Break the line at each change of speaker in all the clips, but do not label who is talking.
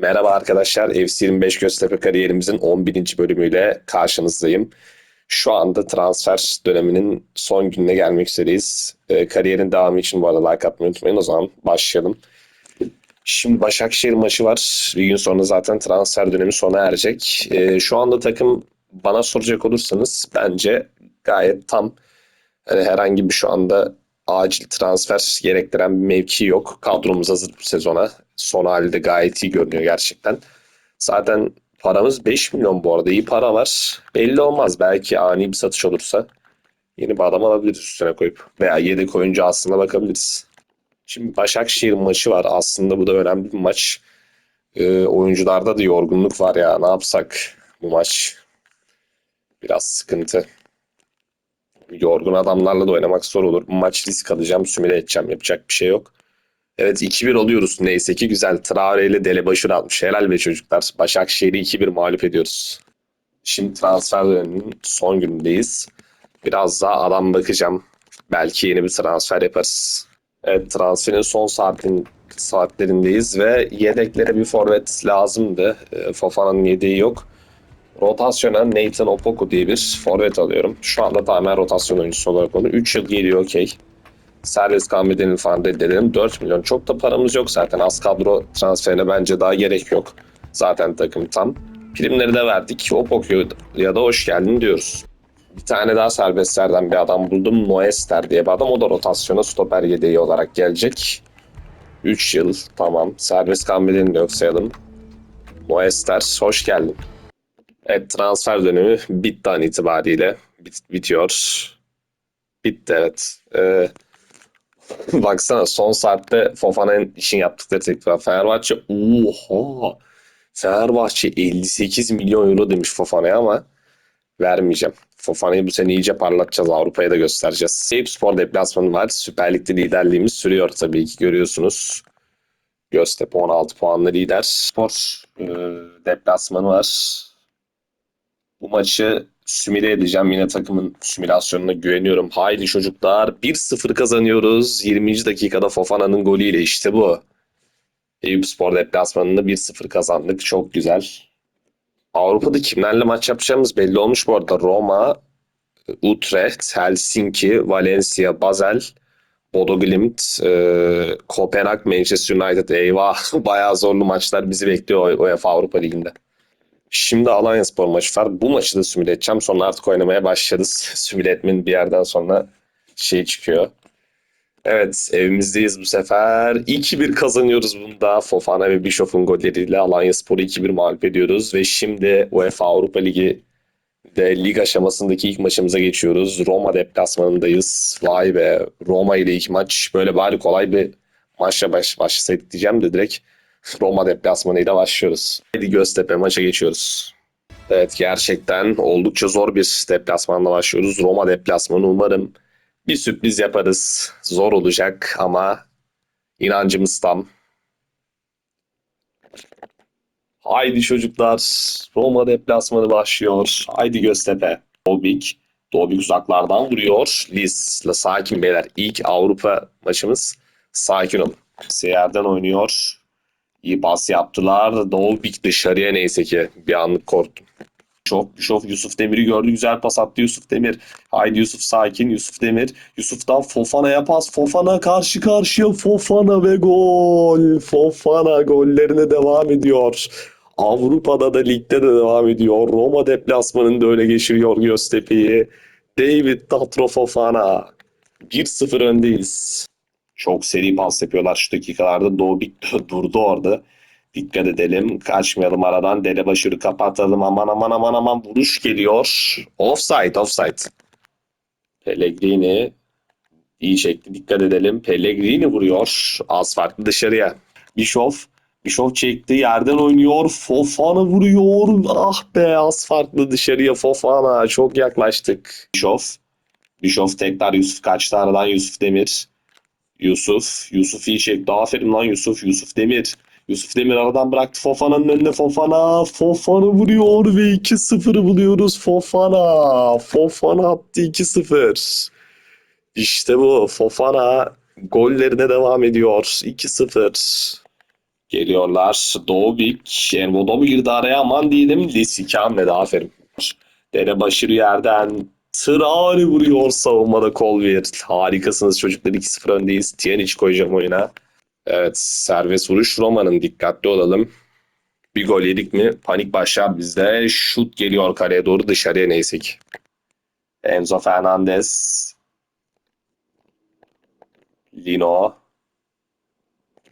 Merhaba arkadaşlar, FC25 Göztepe kariyerimizin 11. bölümüyle karşınızdayım. Şu anda transfer döneminin son gününe gelmek üzereyiz. Ee, kariyerin devamı için bu arada like atmayı unutmayın. O zaman başlayalım. Şimdi Başakşehir maçı var. Bir gün sonra zaten transfer dönemi sona erecek. Ee, şu anda takım bana soracak olursanız bence gayet tam. Hani herhangi bir şu anda acil transfer gerektiren bir mevki yok. Kadromuz hazır bu sezona. Son hali de gayet iyi görünüyor gerçekten. Zaten paramız 5 milyon bu arada. iyi para var. Belli olmaz. Belki ani bir satış olursa yeni bir adam alabiliriz üstüne koyup. Veya yedek oyuncu aslında bakabiliriz. Şimdi Başakşehir maçı var. Aslında bu da önemli bir maç. Ee, oyuncularda da yorgunluk var ya. Ne yapsak bu maç? Biraz sıkıntı. Yorgun adamlarla da oynamak zor olur. Maç risk alacağım, simüle edeceğim. Yapacak bir şey yok. Evet 2-1 oluyoruz. Neyse ki güzel. Traore ile Delebaşır atmış. Helal be çocuklar. Başakşehir'i 2-1 mağlup ediyoruz. Şimdi transfer döneminin son günündeyiz. Biraz daha adam bakacağım. Belki yeni bir transfer yaparız. Evet transferin son saatin, saatlerindeyiz ve yedeklere bir forvet lazımdı. E, Fofana'nın yedeği yok. Rotasyona Nathan Opoku diye bir forvet alıyorum. Şu anda tamamen rotasyon oyuncusu olarak onu. 3 yıl geliyor okey. Serbest kalma bedelini falan reddedelim. 4 milyon. Çok da paramız yok zaten. Az kadro transferine bence daha gerek yok. Zaten takım tam. Primleri de verdik. Opoku'ya da hoş geldin diyoruz. Bir tane daha serbestlerden bir adam buldum. Noester diye bir adam. O da rotasyona stoper yedeği olarak gelecek. 3 yıl tamam. Serbest kalma de yok sayalım. Noester hoş geldin. Evet transfer dönemi bitti an itibariyle. Bit- bitiyor. Bitti evet. Ee, baksana son saatte Fofana'nın işin yaptıkları tekrar. Fenerbahçe oha. Fenerbahçe 58 milyon euro demiş Fofana'ya ama vermeyeceğim. Fofana'yı bu sene iyice parlatacağız. Avrupa'ya da göstereceğiz. Eyüp Spor deplasmanı var. Süper Lig'de liderliğimiz sürüyor tabii ki görüyorsunuz. Göztepe 16 puanlı lider. Spor e, deplasmanı var. Bu maçı simüle edeceğim. Yine takımın simülasyonuna güveniyorum. Haydi çocuklar. 1-0 kazanıyoruz. 20. dakikada Fofana'nın golüyle işte bu. Eyüp Spor deplasmanında 1-0 kazandık. Çok güzel. Avrupa'da kimlerle maç yapacağımız belli olmuş bu arada. Roma, Utrecht, Helsinki, Valencia, Basel, Bodo Glimt, e, Kopenhag, Manchester United. Eyvah bayağı zorlu maçlar bizi bekliyor UEFA Avrupa Ligi'nde. Şimdi Alanya Spor maçı var. Bu maçı da simüle edeceğim. Sonra artık oynamaya başlarız. simüle etmenin bir yerden sonra şey çıkıyor. Evet evimizdeyiz bu sefer. 2-1 kazanıyoruz bunda. Fofana ve Bischoff'un golleriyle Alanya Spor'u 2-1 mağlup ediyoruz. Ve şimdi UEFA Avrupa Ligi de lig aşamasındaki ilk maçımıza geçiyoruz. Roma deplasmanındayız. Vay be Roma ile ilk maç. Böyle bari kolay bir maçla baş, başlasaydık diyeceğim de direkt Roma deplasmanıyla başlıyoruz. Hadi Göztepe maça geçiyoruz. Evet gerçekten oldukça zor bir deplasmanla başlıyoruz. Roma deplasmanı umarım bir sürpriz yaparız. Zor olacak ama inancımız tam. Haydi çocuklar. Roma deplasmanı başlıyor. Haydi Göztepe. Dobik. Dobik uzaklardan vuruyor. Liz. Sakin beyler. İlk Avrupa maçımız. Sakin olun. Seyer'den oynuyor. İyi pas yaptılar. Dolbik dışarıya neyse ki. Bir anlık korktum. Çok Bischoff Yusuf Demir'i gördü. Güzel pas attı Yusuf Demir. Haydi Yusuf sakin. Yusuf Demir. Yusuf'tan Fofana'ya pas. Fofana karşı karşıya. Fofana ve gol. Fofana gollerine devam ediyor. Avrupa'da da ligde de devam ediyor. Roma deplasmanında öyle geçiriyor Göztepe'yi. David Tatro Fofana. 1-0 öndeyiz. Çok seri pas yapıyorlar şu dakikalarda. Doğbik durdu orada. Dikkat edelim. Kaçmayalım aradan. Delebaşır'ı kapatalım. Aman aman aman aman vuruş geliyor. Offside offside. Pellegrini iyi çekti. Dikkat edelim. Pellegrini vuruyor. Az farklı dışarıya. Bischoff. Bischoff çekti. Yerden oynuyor. Fofana vuruyor. Ah be az farklı dışarıya Fofana. Çok yaklaştık. Bischoff. Bischoff tekrar Yusuf kaçtı aradan Yusuf Demir. Yusuf. Yusuf iyi çekti. Aferin lan Yusuf. Yusuf Demir. Yusuf Demir aradan bıraktı Fofana'nın önüne Fofana. Fofana vuruyor ve 2-0'ı buluyoruz Fofana. Fofana attı 2-0. İşte bu Fofana gollerine devam ediyor. 2-0. Geliyorlar. Doğubik. Envodo girdi araya aman diyelim. Lisiki hamlede aferin. Dere Başır yerden Traore vuruyor savunmada Colvier. Harikasınız çocuklar 2-0 öndeyiz. Tiyanic koyacağım oyuna. Evet serbest vuruş Roma'nın dikkatli olalım. Bir gol yedik mi panik başlar bizde. Şut geliyor kaleye doğru dışarıya neyse ki. Enzo Fernandez. Lino.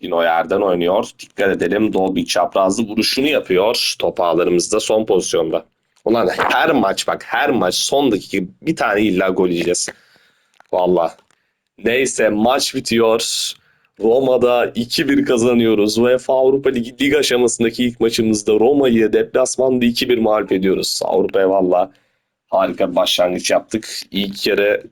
Lino yerden oynuyor. Dikkat edelim. Dolby çaprazlı vuruşunu yapıyor. Top ağlarımızda son pozisyonda. Ulan her maç bak her maç son dakika bir tane illa gol yiyeceğiz. Valla. Neyse maç bitiyor. Roma'da 2-1 kazanıyoruz. UEFA Avrupa Ligi lig aşamasındaki ilk maçımızda Roma'yı deplasmanda 2-1 mağlup ediyoruz. Avrupa'ya valla harika başlangıç yaptık. İlk yarı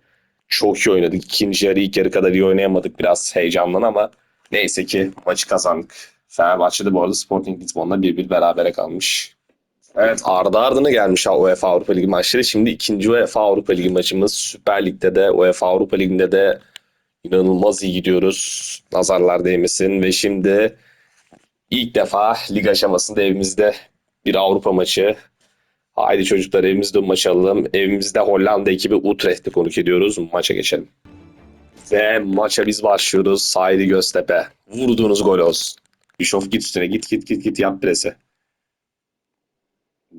çok iyi oynadık. İkinci yarı ilk yarı kadar iyi oynayamadık biraz heyecandan ama neyse ki maçı kazandık. Fenerbahçe'de bu arada Sporting Lisbon'la 1-1 berabere kalmış. Evet ardı ardına gelmiş UEFA Avrupa Ligi maçları. Şimdi ikinci UEFA Avrupa Ligi maçımız. Süper Lig'de de UEFA Avrupa Ligi'nde de inanılmaz iyi gidiyoruz. Nazarlar değmesin ve şimdi ilk defa lig aşamasında evimizde bir Avrupa maçı. Haydi çocuklar evimizde maç alalım. Evimizde Hollanda ekibi Utrecht'i konuk ediyoruz. Maça geçelim. Ve maça biz başlıyoruz. Haydi Göztepe. Vurduğunuz gol olsun. Bischoff git üstüne git git git git yap presi.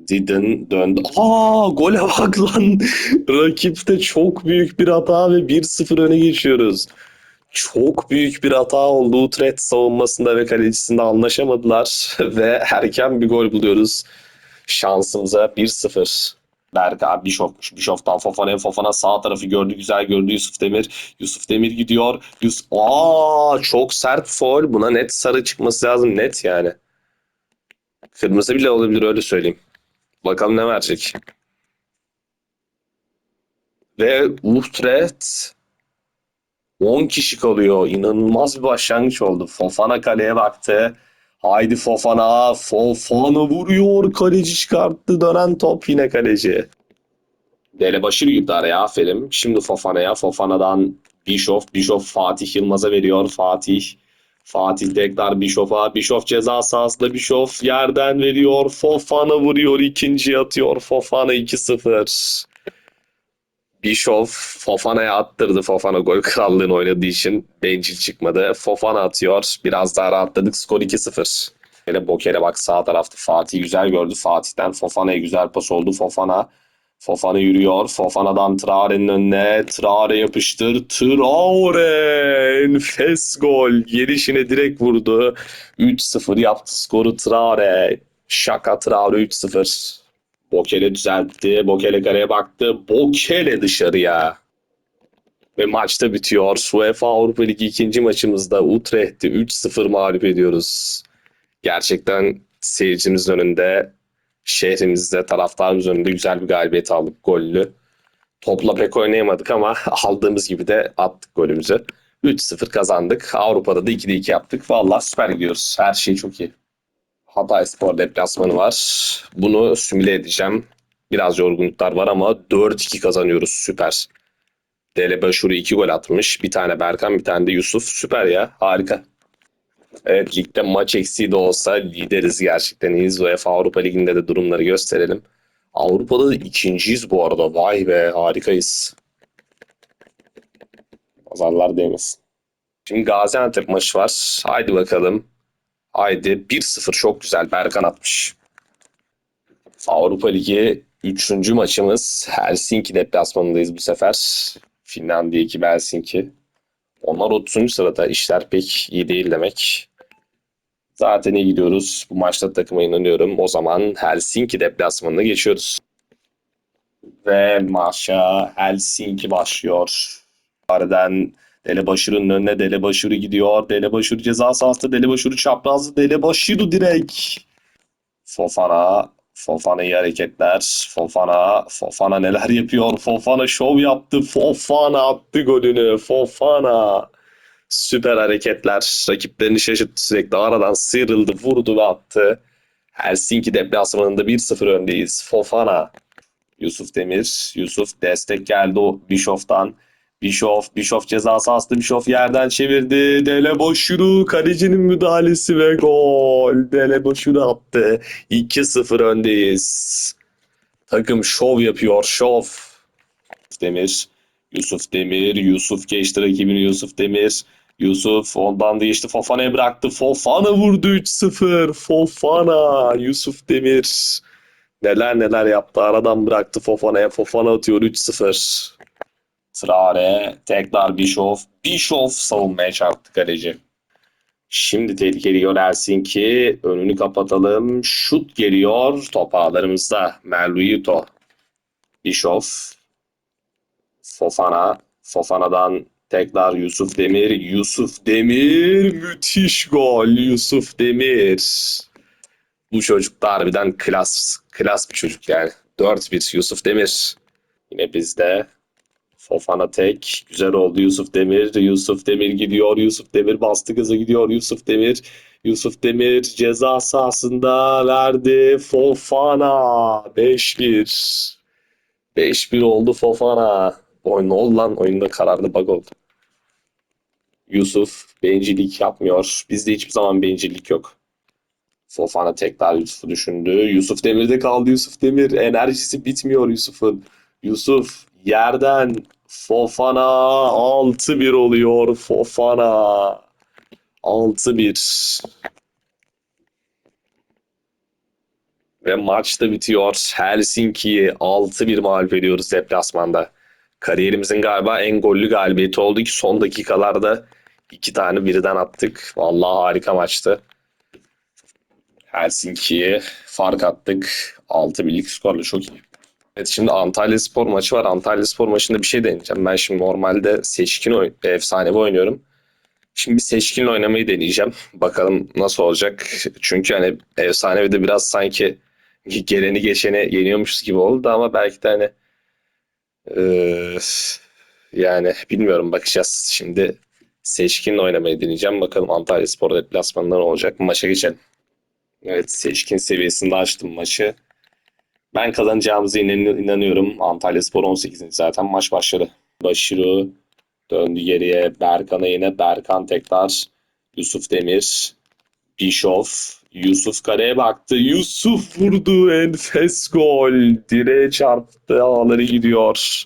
Didin döndü. Aa gole bak lan. Rakipte çok büyük bir hata ve 1-0 öne geçiyoruz. Çok büyük bir hata oldu. Utrecht savunmasında ve kalecisinde anlaşamadılar ve erken bir gol buluyoruz. Şansımıza 1-0. Berka Bischoff'muş. Bischoff'tan Fofana, Fofana sağ tarafı gördü, güzel gördü Yusuf Demir. Yusuf Demir gidiyor. Yusuf... Aa çok sert foul. Buna net sarı çıkması lazım. Net yani. Kırmızı bile olabilir öyle söyleyeyim. Bakalım ne verecek. Ve Utrecht 10 kişi kalıyor. İnanılmaz bir başlangıç oldu. Fofana kaleye baktı. Haydi Fofana. Fofana vuruyor. Kaleci çıkarttı. Dönen top yine kaleci. Delebaşır girdi araya. Aferin. Şimdi Fofana'ya. Fofana'dan Bischoff. Bischoff Fatih Yılmaz'a veriyor. Fatih. Fatih tekrar Bischoff'a. Bischoff ceza sahasında Bischoff yerden veriyor. Fofana vuruyor. ikinci atıyor. Fofana 2-0. Bischoff Fofana'ya attırdı. Fofana gol krallığını oynadığı için bencil çıkmadı. Fofana atıyor. Biraz daha rahatladık. Skor 2-0. Böyle Boker'e bak sağ tarafta Fatih güzel gördü. Fatih'ten Fofana'ya güzel pas oldu. Fofana Fofana yürüyor. Fofana'dan Traore'nin önüne. Traore yapıştır. Traore! Enfes gol. Gelişine direkt vurdu. 3-0 yaptı skoru Traore. Şaka Traore 3-0. Bokele düzeltti. Bokele kareye baktı. Bokele dışarıya. Ve maçta bitiyor. UEFA Avrupa Ligi ikinci maçımızda Utrecht'i 3-0 mağlup ediyoruz. Gerçekten seyircimizin önünde, şehrimizde, taraftarımızın önünde güzel bir galibiyet aldık gollü. Topla pek oynayamadık ama aldığımız gibi de attık golümüzü. 3-0 kazandık. Avrupa'da da 2'de 2 yaptık. Vallahi süper gidiyoruz. Her şey çok iyi. Hatay Spor deplasmanı var. Bunu simüle edeceğim. Biraz yorgunluklar var ama 4-2 kazanıyoruz. Süper. Dele Başuru 2 gol atmış. Bir tane Berkan, bir tane de Yusuf. Süper ya. Harika. Evet ligde maç eksiği de olsa lideriz gerçekten iyiyiz. UEFA Avrupa Ligi'nde de durumları gösterelim. Avrupa'da da ikinciyiz bu arada. Vay be harikayız. Pazarlar değmesin. Şimdi Gaziantep maçı var. Haydi bakalım. Haydi 1-0 çok güzel. Berkan atmış. Avrupa Ligi 3. maçımız. Helsinki deplasmanındayız bu sefer. Finlandiya 2 Helsinki. Onlar 30. sırada. İşler pek iyi değil demek. Zaten iyi gidiyoruz. Bu maçta takıma inanıyorum. O zaman Helsinki deplasmanına geçiyoruz. Ve maça Helsinki başlıyor. Aradan Delebaşır'ın önüne Delebaşır'ı gidiyor. Delebaşır ceza sahasında Delebaşır'ı çaprazlı. Delebaşır'ı direkt. Fofana. Fofana iyi hareketler. Fofana. Fofana neler yapıyor? Fofana şov yaptı. Fofana attı golünü. Fofana. Süper hareketler. Rakiplerini şaşırttı sürekli. Aradan sıyrıldı, vurdu ve attı. Helsinki deplasmanında 1-0 öndeyiz. Fofana. Yusuf Demir. Yusuf destek geldi o Bischoff'tan. Bischoff, Bischoff ceza sahasında Bischoff yerden çevirdi. Dele Boşuru kalecinin müdahalesi ve gol. Dele Boşuru attı. 2-0 öndeyiz. Takım şov yapıyor, şov. Demir, Yusuf Demir, Yusuf geçti rakibini Yusuf Demir. Yusuf ondan değişti Fofana'ya bıraktı. Fofana vurdu 3-0. Fofana, Yusuf Demir. Neler neler yaptı. Aradan bıraktı Fofana'ya. Fofana atıyor 3-0. Traore, tekrar Bischoff. Bischoff savunmaya çarptı kaleci. Şimdi tehlikeli yönelsin ki önünü kapatalım. Şut geliyor top ağlarımızda. Merluito. Bischoff. Fofana. Fofana'dan tekrar Yusuf Demir. Yusuf Demir. Müthiş gol. Yusuf Demir. Bu çocuk da harbiden klas, klas bir çocuk yani. 4-1 Yusuf Demir. Yine bizde. Fofana tek. Güzel oldu Yusuf Demir. Yusuf Demir gidiyor. Yusuf Demir bastı gaza gidiyor. Yusuf Demir. Yusuf Demir ceza sahasında verdi. Fofana 5-1. 5-1 oldu Fofana. Oyun oldu lan? Oyunda kararlı bug oldu. Yusuf bencillik yapmıyor. Bizde hiçbir zaman bencillik yok. Fofana tekrar Yusuf'u düşündü. Yusuf Demir'de kaldı. Yusuf Demir enerjisi bitmiyor Yusuf'un. Yusuf yerden Fofana 6-1 oluyor. Fofana 6-1. Ve maç da bitiyor. Helsinki'yi 6-1 mağlup ediyoruz deplasmanda. Kariyerimizin galiba en gollü galibiyeti oldu ki son dakikalarda iki tane birden attık. Vallahi harika maçtı. Helsinki'ye fark attık. 6-1'lik skorla çok iyi. Evet şimdi Antalya Spor maçı var. Antalya Spor maçında bir şey deneyeceğim. Ben şimdi normalde seçkin oyn efsanevi oynuyorum. Şimdi bir seçkinle oynamayı deneyeceğim. Bakalım nasıl olacak. Çünkü hani efsanevi de biraz sanki geleni geçeni yeniyormuşuz gibi oldu ama belki de hani eee, yani bilmiyorum bakacağız. Şimdi seçkinle oynamayı deneyeceğim. Bakalım Antalya Spor deplasmanında ne olacak. Maça geçelim. Evet seçkin seviyesinde açtım maçı. Ben kazanacağımıza inan- inanıyorum. Antalya Spor 18. zaten maç başladı. Başiro döndü geriye. Berkan'a yine Berkan tekrar. Yusuf Demir. Bischoff. Yusuf kaleye baktı. Yusuf vurdu. Enfes gol. Direğe çarptı. Ağları gidiyor.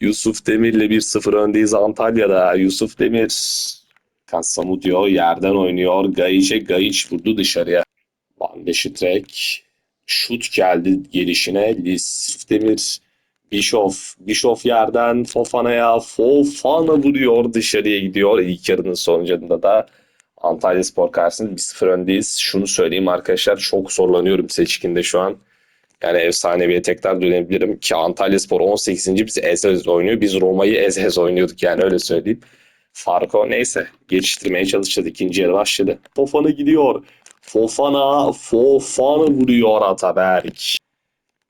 Yusuf Demir'le 1-0 öndeyiz Antalya'da. Yusuf Demir. Kassamu diyor. Yerden oynuyor. Gayiç'e Gayiç vurdu dışarıya. Van de Schreck. Şut geldi gelişine. Lis Demir. Bischoff. Bischoff yerden Fofana'ya. Fofana vuruyor dışarıya gidiyor. İlk yarının sonucunda da Antalya Spor karşısında 1-0 öndeyiz. Şunu söyleyeyim arkadaşlar çok zorlanıyorum seçkinde şu an. Yani efsaneviye tekrar dönebilirim ki Antalya Spor 18. biz ez ez oynuyor. Biz Roma'yı ez ez oynuyorduk yani öyle söyleyeyim. Farko neyse geçiştirmeye çalışacağız. İkinci yarı başladı. Fofana gidiyor. Fofana, Fofana vuruyor Ataberk.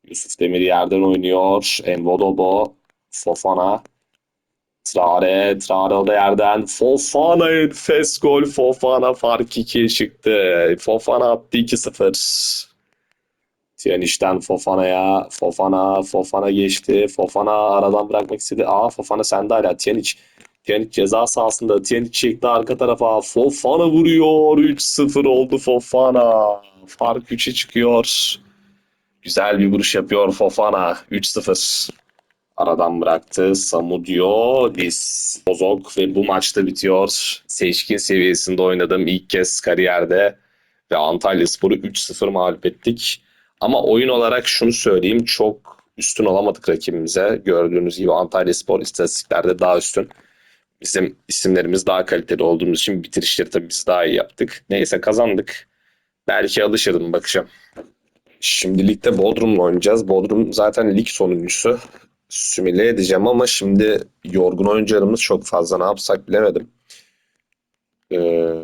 Yusuf Demir yerden oynuyor. Envodobo, Fofana. Traore o da yerden. Fofana enfes gol. Fofana fark 2'ye çıktı. Fofana attı 2-0. Tiyaniş'ten Fofana'ya. Fofana, Fofana geçti. Fofana aradan bırakmak istedi. Aa Fofana sende hala. Tiyaniç. Tiyaniç ceza sahasında. Tiyaniç çekti arka tarafa. Fofana vuruyor. 3-0 oldu Fofana. Fark 3'e çıkıyor. Güzel bir vuruş yapıyor Fofana. 3-0. Aradan bıraktı. Samudio, Lis, Bozok ve bu maçta bitiyor. Seçkin seviyesinde oynadığım ilk kez kariyerde ve Antalya Spor'u 3-0 mağlup ettik. Ama oyun olarak şunu söyleyeyim çok üstün olamadık rakibimize. Gördüğünüz gibi Antalya Spor istatistiklerde daha üstün. Bizim isimlerimiz daha kaliteli olduğumuz için bitirişleri tabii biz daha iyi yaptık. Neyse kazandık. Belki alışırım bakacağım. Şimdi ligde Bodrum'la oynayacağız. Bodrum zaten lig sonuncusu. Simüle edeceğim ama şimdi yorgun oyuncularımız çok fazla. Ne yapsak bilemedim. Ee,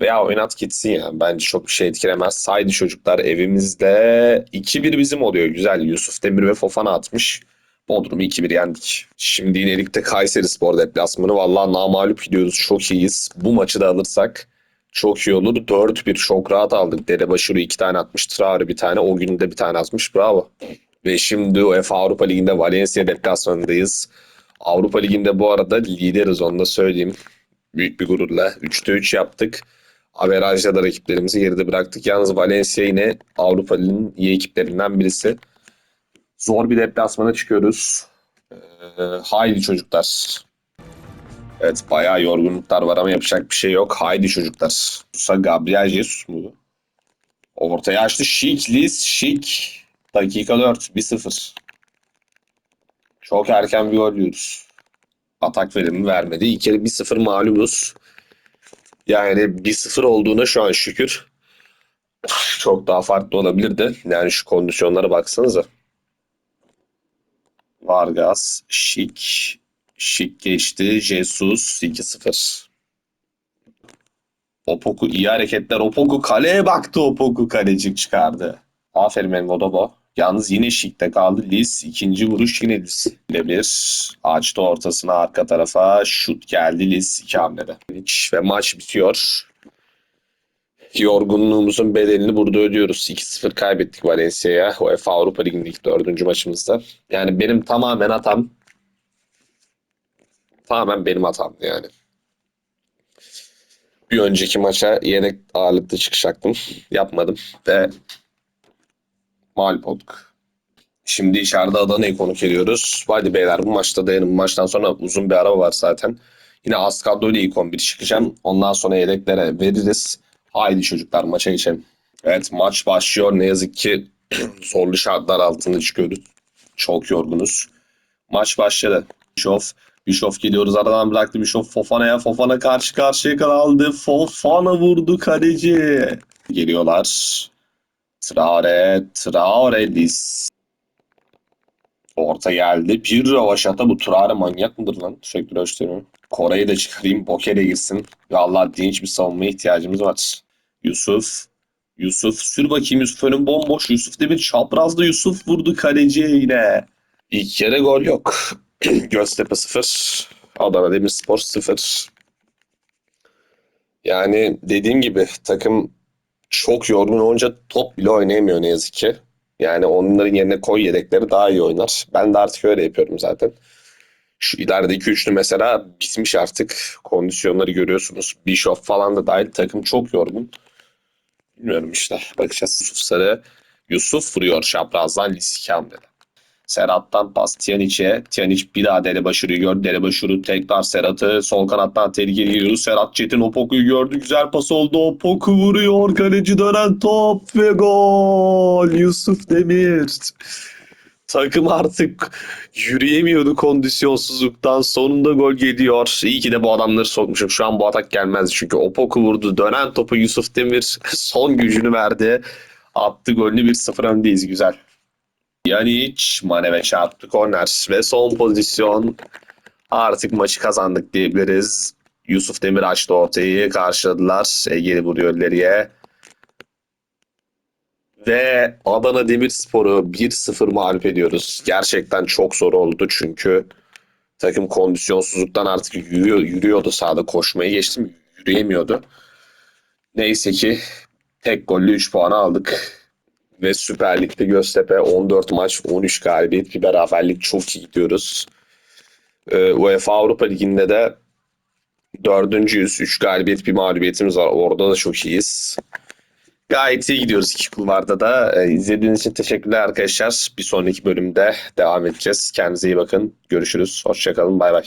veya oynat gitsin ya. Bence çok bir şey etkilemez. Haydi çocuklar evimizde 2-1 bizim oluyor. Güzel. Yusuf Demir ve Fofana atmış. Bodrum'u 2-1 yendik. Şimdi yine Kayseri Spor deplasmanı. Vallahi namağlup gidiyoruz. Çok iyiyiz. Bu maçı da alırsak çok iyi olur. 4-1 çok rahat aldık. Derebaşıru 2 tane atmış. Traore bir tane. O gün de bir tane atmış. Bravo. Ve şimdi UEFA Avrupa Ligi'nde Valencia deplasmanındayız. Avrupa Ligi'nde bu arada lideriz onu da söyleyeyim. Büyük bir gururla. 3'te 3 yaptık. Averajda da rakiplerimizi geride bıraktık. Yalnız Valencia yine Avrupa Ligi'nin iyi ekiplerinden birisi. Zor bir deplasmana çıkıyoruz. Ee, haydi çocuklar. Evet bayağı yorgunluklar var ama yapacak bir şey yok. Haydi çocuklar. Musa Gabriel Jesus mu? Ortaya açtı. Şik, Liz, Şik. Dakika 4. 1-0. Çok erken bir gol yiyoruz. Atak verimi vermedi. İlk kere 1-0 mağlubuz. Yani 1-0 olduğuna şu an şükür. Çok daha farklı olabilirdi. Yani şu kondisyonlara baksanıza. Vargas, Şik, Şik geçti. Jesus 2-0. Opoku iyi hareketler. Opoku kaleye baktı. Opoku kalecik çıkardı. Aferin Engodobo. Yalnız yine şikte kaldı. Liz ikinci vuruş yine Liz. Birebir açtı ortasına arka tarafa. Şut geldi Liz iki hamlede. Ve maç bitiyor. Yorgunluğumuzun bedelini burada ödüyoruz. 2-0 kaybettik Valencia'ya. UEFA Avrupa Ligi'ndeki dördüncü maçımızda. Yani benim tamamen hatam. Tamamen benim hatamdı yani. Bir önceki maça yedek ağırlıklı çıkacaktım. Yapmadım ve mağlup olduk. Şimdi içeride Adana'yı konuk ediyoruz. Hadi beyler bu maçta dayanın. Bu maçtan sonra uzun bir ara var zaten. Yine az kadroyla ilk 11 çıkacağım. Ondan sonra yedeklere veririz. Haydi çocuklar maça geçelim. Evet maç başlıyor. Ne yazık ki zorlu şartlar altında çıkıyoruz. Çok yorgunuz. Maç başladı. Bischoff. Bischoff geliyoruz aradan bıraktı. Bischoff Fofana'ya. Fofana karşı karşıya kaldı. Fofana vurdu kaleci. Geliyorlar. Traore. Traore Liz. Orta geldi. Bir rövaşata bu Traore manyak mıdır lan? Sürekli gösteriyor. Kore'yi de çıkarayım. Boker'e girsin. Vallahi dinç bir savunmaya ihtiyacımız var. Yusuf. Yusuf sür bakayım Yusuf önüm bomboş. Yusuf Demir çaprazda Yusuf vurdu kaleciye yine. İlk kere gol yok. Göztepe 0. Adana Demirspor 0. Yani dediğim gibi takım çok yorgun olunca top bile oynayamıyor ne yazık ki. Yani onların yerine koy yedekleri daha iyi oynar. Ben de artık öyle yapıyorum zaten. Şu ilerideki üçlü mesela bitmiş artık. Kondisyonları görüyorsunuz. Bischoff falan da dahil takım çok yorgun. Bilmiyorum işte. Bakacağız. Yusuf Sarı. Yusuf vuruyor çaprazdan Lisiki hamlede. Serhat'tan pas Tiyanic'e. Tiyanic bir daha Delebaşır'ı gördü. Delebaşır'ı tekrar Serhat'ı sol kanattan tehlikeli geliyor. Serhat Çetin Opoku'yu gördü. Güzel pas oldu. Opoku vuruyor. Kaleci dönen top ve gol. Yusuf Demir. Takım artık yürüyemiyordu kondisyonsuzluktan. Sonunda gol geliyor. İyi ki de bu adamları sokmuşum. Şu an bu atak gelmez. Çünkü Opoku vurdu. Dönen topu Yusuf Demir son gücünü verdi. Attı golünü 1-0 öndeyiz. Güzel. Yanic Mane've çarptı korner ve son pozisyon artık maçı kazandık diyebiliriz. Yusuf Demir açtı ortayı karşıladılar. Ege'li vuruyor ileriye. Ve Adana Demirspor'u 1-0 mağlup ediyoruz. Gerçekten çok zor oldu çünkü takım kondisyonsuzluktan artık yürüyor, yürüyordu sahada. Koşmayı geçtim yürüyemiyordu. Neyse ki tek golle 3 puan aldık. Ve Süper Lig'de Göztepe 14 maç 13 galibiyet bir beraberlik çok iyi gidiyoruz. Ee, UEFA Avrupa Ligi'nde de dördüncüyüz. 3 galibiyet bir mağlubiyetimiz var. Orada da çok iyiyiz. Gayet iyi gidiyoruz iki kulvarda da. Ee, izlediğiniz için teşekkürler arkadaşlar. Bir sonraki bölümde devam edeceğiz. Kendinize iyi bakın. Görüşürüz. Hoşçakalın. Bay bay.